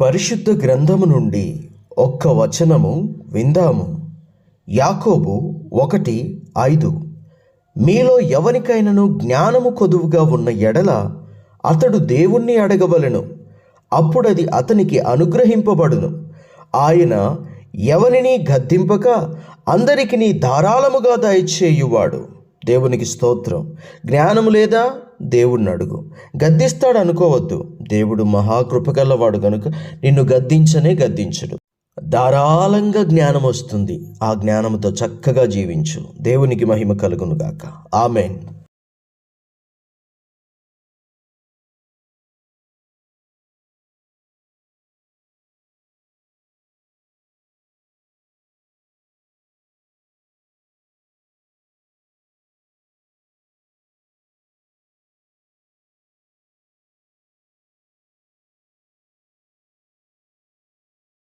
పరిశుద్ధ గ్రంథము నుండి ఒక్క వచనము విందాము. యాకోబు ఒకటి ఐదు. మీలో ఎవరికైనాను జ్ఞానము కొదువుగా ఉన్న ఎడల అతడు దేవుణ్ణి అడగవలెను. అప్పుడది అతనికి అనుగ్రహింపబడును. ఆయన ఎవరిని గద్దింపక అందరికిని ధారాళముగా దయచేయువాడు. దేవునికి స్తోత్రం. జ్ఞానము లేదా? దేవుడిని అడుగు. గద్దిస్తాడు అనుకోవద్దు. దేవుడు మహాకృపగలవాడు కనుక నిన్ను గద్దించనే గద్దించడు. ధారాళంగా జ్ఞానం వస్తుంది. ఆ జ్ఞానంతో చక్కగా జీవించు. దేవునికి మహిమ కలుగునుగాక. ఆమెన్.